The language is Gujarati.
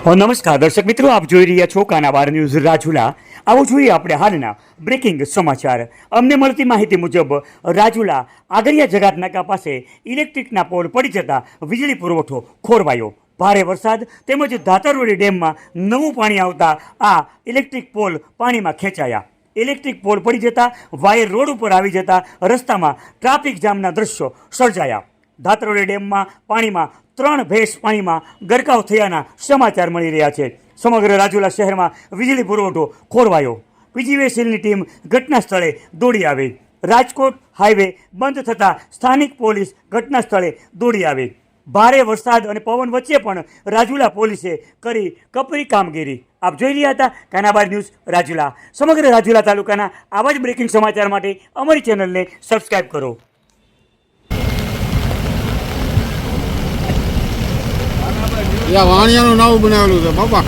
નમસ્કાર, દર્શક મિત્રો, આપ જોઈ રહ્યા છો કાનાબાર ન્યૂઝ રાજુલા. આવો જોઈએ આપણે હાલના બ્રેકિંગ સમાચાર. અમને મળતી માહિતી મુજબ, રાજુલા આગરિયા જગાતનાકા પાસે ઇલેક્ટ્રિકના પોલ પડી જતા વીજળી પુરવઠો ખોરવાયો. ભારે વરસાદ તેમજ ધાતરવડી ડેમમાં નવું પાણી આવતા આ ઇલેક્ટ્રિક પોલ પાણીમાં ખેંચાયા. ઇલેક્ટ્રિક પોલ પડી જતા, વાયર રોડ ઉપર આવી જતા રસ્તામાં ટ્રાફિક જામના દ્રશ્યો સર્જાયા. ધાતરોડી ડેમમાં પાણીમાં ત્રણ ભેંસ પાણીમાં ગરકાવ થયાના સમાચાર મળી રહ્યા છે. સમગ્ર રાજુલા શહેરમાં વીજળી પુરવઠો ખોરવાયો. પીજીવીસીએલની ટીમ ઘટના સ્થળે દોડી આવી. રાજકોટ હાઈવે બંધ થતાં સ્થાનિક પોલીસ ઘટના સ્થળે દોડી આવી. ભારે વરસાદ અને પવન વચ્ચે પણ રાજુલા પોલીસે કરી કપરી કામગીરી. આપ જોઈ રહ્યા હતા કાનાબાર ન્યૂઝ રાજુલા. સમગ્ર રાજુલા તાલુકાના આવા જ બ્રેકિંગ સમાચાર માટે અમારી ચેનલને સબસ્ક્રાઈબ કરો. વાણિયાનું નાવું બનાવેલું છે બાપા.